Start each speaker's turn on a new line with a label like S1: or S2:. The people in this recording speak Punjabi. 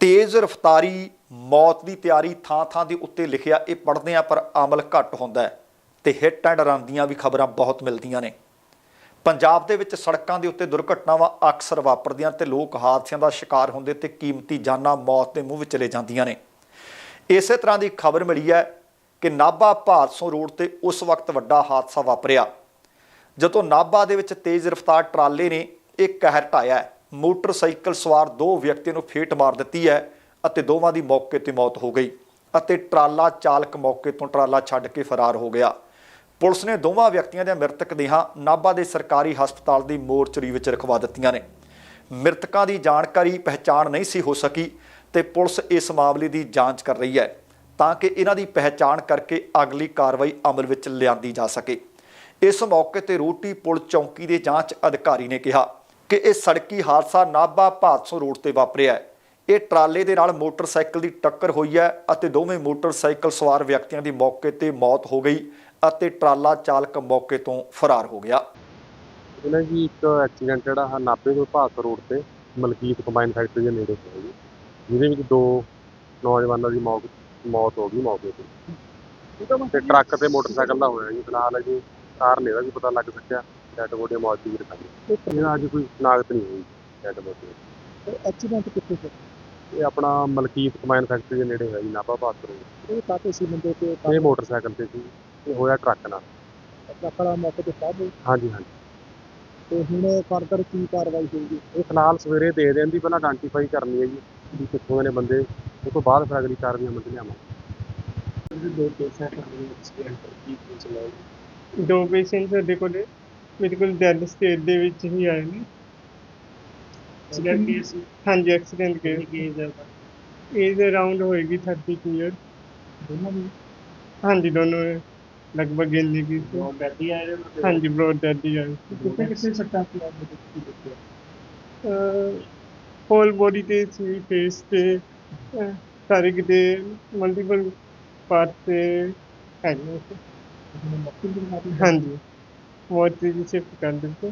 S1: ਤੇਜ਼ ਰਫ਼ਤਾਰੀ ਮੌਤ ਦੀ ਤਿਆਰੀ ਥਾਂ ਥਾਂ ਦੇ ਉੱਤੇ ਲਿਖਿਆ, ਇਹ ਪੜ੍ਹਦੇ ਆ ਪਰ ਅਮਲ ਘੱਟ ਹੁੰਦਾ ਹੈ ਤੇ ਹਿੱਟ ਐਂਡ ਰਨ ਦੀਆਂ ਵੀ ਖਬਰਾਂ ਬਹੁਤ ਮਿਲਦੀਆਂ ਨੇ। ਪੰਜਾਬ ਦੇ ਵਿੱਚ ਸੜਕਾਂ ਦੇ ਉੱਤੇ ਦੁਰਘਟਨਾਵਾਂ ਅਕਸਰ ਵਾਪਰਦੀਆਂ ਤੇ ਲੋਕ ਹਾਦਸਿਆਂ ਦਾ ਸ਼ਿਕਾਰ ਹੁੰਦੇ ਤੇ ਕੀਮਤੀ ਜਾਨਾਂ ਮੌਤ ਦੇ ਮੂੰਹ ਵਿੱਚ ਚਲੇ ਜਾਂਦੀਆਂ ਨੇ। ਇਸੇ ਤਰ੍ਹਾਂ ਦੀ ਖਬਰ ਮਿਲੀ ਹੈ ਕਿ ਨਾਭਾ ਭਾਰਤਸੋਂ ਰੋਡ ਤੇ ਉਸ ਵਕਤ ਵੱਡਾ ਹਾਦਸਾ ਵਾਪਰਿਆ। ਜਦੋਂ ਨਾਭਾ ਦੇ ਵਿੱਚ ਤੇਜ਼ ਰਫ਼ਤਾਰ ਟਰਾਲੇ ਨੇ ਇੱਕ ਕਹਿਰ ਢਾਇਆ ਮੋਟਰਸਾਈਕਲ ਸਵਾਰ ਦੋ ਵਿਅਕਤੀਆਂ ਨੂੰ ਫੇਟ ਮਾਰ ਦਿੱਤੀ ਹੈ ਅਤੇ ਦੋਵਾਂ ਦੀ ਮੌਕੇ ਤੇ ਮੌਤ ਹੋ ਗਈ ਅਤੇ ਟਰਾਲਾ ਚਾਲਕ ਮੌਕੇ ਤੋਂ ਟਰਾਲਾ ਛੱਡ ਕੇ ਫਰਾਰ ਹੋ ਗਿਆ। ਪੁਲਿਸ ਨੇ ਦੋਵਾਂ ਵਿਅਕਤੀਆਂ ਦੇ ਮ੍ਰਿਤਕ ਦੇਹਾਂ ਨਾਭਾ ਦੇ ਸਰਕਾਰੀ ਹਸਪਤਾਲ ਦੀ ਮੋਰਚਰੀ ਵਿੱਚ ਰਖਵਾ ਦਿੱਤੀਆਂ ਨੇ। ਮ੍ਰਿਤਕਾਂ ਦੀ ਜਾਣਕਾਰੀ ਪਹਿਚਾਣ ਨਹੀਂ ਸੀ ਹੋ ਸਕੀ ਤੇ ਪੁਲਿਸ ਇਸ ਮਾਮਲੇ ਦੀ ਜਾਂਚ ਕਰ ਰਹੀ ਹੈ ਤਾਂ ਕਿ ਇਹਨਾਂ ਦੀ ਪਹਿਚਾਣ ਕਰਕੇ ਅਗਲੀ ਕਾਰਵਾਈ ਅਮਲ ਵਿੱਚ ਲਿਆਂਦੀ ਜਾ ਸਕੇ। ਇਸ ਮੌਕੇ ਤੇ ਰੋਟੀ ਪੁਲ ਚੌਂਕੀ ਦੇ ਜਾਂਚ ਅਧਿਕਾਰੀ ਨੇ ਕਿਹਾ। ਕਿ ਇਹ ਸੜਕੀ ਹਾਦਸਾ ਨਾਭਾ ਭਾਦਸੋਂ ਰੋਡ ਤੇ ਵਾਪਰਿਆ ਹੈ। ਇਹ ਟਰਾਲੇ ਦੇ ਨਾਲ ਮੋਟਰਸਾਈਕਲ ਦੀ ਟੱਕਰ ਹੋਈ ਹੈ ਅਤੇ ਦੋਵੇਂ ਮੋਟਰਸਾਈਕਲ ਸਵਾਰ ਵਿਅਕਤੀਆਂ ਦੀ ਮੌਕੇ ਤੇ ਮੌਤ ਹੋ ਗਈ ਅਤੇ ਟਰਾਲਾ ਚਾਲਕ ਮੌਕੇ ਤੋਂ ਫਰਾਰ ਹੋ ਗਿਆ।
S2: ਇਹਨਾਂ ਜੀ ਇੱਕ ਐਕਸੀਡੈਂਟ ਜਿਹੜਾ ਹੈ ਨਾਭੇ ਤੋਂ ਭਾਸਰ ਰੋਡ ਤੇ ਮਲਕੀਤ ਕੰਬਾਈਨ ਫੈਕਟਰੀ ਦੇ ਨੇੜੇ ਹੋਇਆ ਜੀ। ਜਿਹਦੇ ਵਿੱਚ ਦੋ ਨੌਜਵਾਨਾਂ ਦੀ ਮੌਤ ਮੌਤ ਹੋ ਗਈ ਮੌਕੇ ਤੇ। ਤੇ ਟਰੱਕ ਤੇ ਮੋਟਰਸਾਈਕਲ ਦਾ ਹੋਇਆ ਜੀ। ਫਿਲਹਾਲ ਅਜੇ ਕਾਰਨ ਇਹਦਾ ਵੀ ਪਤਾ ਲੱਗ ਸਕਿਆ। ਡੈਡ ਬੋਡੀ ਮੌਤ ਦੀ ਰਖਾਈ ਇਹਦਾ ਅਜੇ ਕੋਈ ਸ਼ਨਾਖਤ ਨਹੀਂ ਹੋਈ ਡੈਡ ਬੋਡੀ
S3: ਐਕਸੀਡੈਂਟ ਕਿੱਥੇ ਹੋਇਆ?
S2: ਇਹ ਆਪਣਾ ਮਲਕੀਤ ਕੰਬਾਈਨ ਫੈਕਟਰੀ ਦੇ ਨੇੜੇ ਹੋਇਆ ਜੀ ਨਾਭਾ ਰੋਡ
S3: ਇਹ ਕਾਤੇ ਸੀ ਬੰਦੇ ਤੇ?
S2: ਇਹ ਮੋਟਰਸਾਈਕਲ ਤੇ ਸੀ। ਇਹ ਹੋਇਆ ਟਰੱਕ ਨਾਲ।
S3: ਟਰੱਕ ਵਾਲਾ ਮੌਕੇ ਤੇ ਸਾਹ
S2: ਹਾਂਜੀ ਹਾਂਜੀ।
S3: ਤੇ ਹੁਣ ਫਰਦਰ ਕੀ ਕਾਰਵਾਈ ਹੋਊਗੀ?
S2: ਇਹ ਫਿਲਹਾਲ ਸਵੇਰੇ ਦੇ ਦੇਣ ਦੀ ਪਹਿਲਾਂ ਆਇਡੈਂਟੀਫਾਈ ਕਰਨੀ ਹੈ ਜੀ ਵੀ ਕਿੱਥੋਂ ਦੇ ਨੇ ਬੰਦੇ। ਉਸ ਤੋਂ ਬਾਅਦ ਫਿਰ ਅਗਲੀ ਕਾਰਵਾਈ ਅਮਲ ਲਿਆਵਾਂਗੇ।
S3: ਦੋ ਕੇਸਾਂ ਕਰਦੇ ਐਕਸੀਡੈਂਟ ਕੀ ਪੁੱਛ ਲਓ
S4: ਦੋ ਪੇਸ਼ੈਂਟ ਸਾਡੇ ਕੋਲ। ਮੇਰੇ ਕੋਲ ਡੈਡ ਸਟੇਟ ਦੇ ਵਿੱਚ ਹੀ ਆਏ ਨੇ।
S3: ਐਕਸੀਡੈਂਟ ਕੇਸ
S4: ਹਾਂਜੀ ਐਕਸੀਡੈਂਟ ਕੇਸ
S3: ਕੇਸ ਹੈ
S4: ਏਜ ਅਰਾਊਂਡ ਹੋਏਗੀ 32 ਇਅਰ
S3: ਦੋਨਾਂ ਦੀ?
S4: ਹਾਂਜੀ ਦੋਨੋਂ ਲਗਭਗ ਇੰਨੀ ਕੀ ਸੀ।
S3: ਉਹ ਬੈਠੀ ਆਏ ਨੇ
S4: ਹਾਂਜੀ ਬ੍ਰੋ ਡੈਡ ਆਏ
S3: ਕਿੱਥੇ ਕਿੱਥੇ ਸੱਟਾਂ ਕੀ ਦੇਖਿਆ
S4: ਹੋਲ ਬੋਡੀ ਤੇ ਸੀ ਫੇਸ ਤੇ ਸਾਰੇ ਕਿਤੇ ਮਲਟੀਪਲ ਪਾਰਟ ਤੇ ਹੈਗੇ ਨੇ। ਹਾਂਜੀ। ਮੋਰਚੇ ਦੀ ਸ਼ਿਫਟ ਕਰ ਦਿੱਤੇ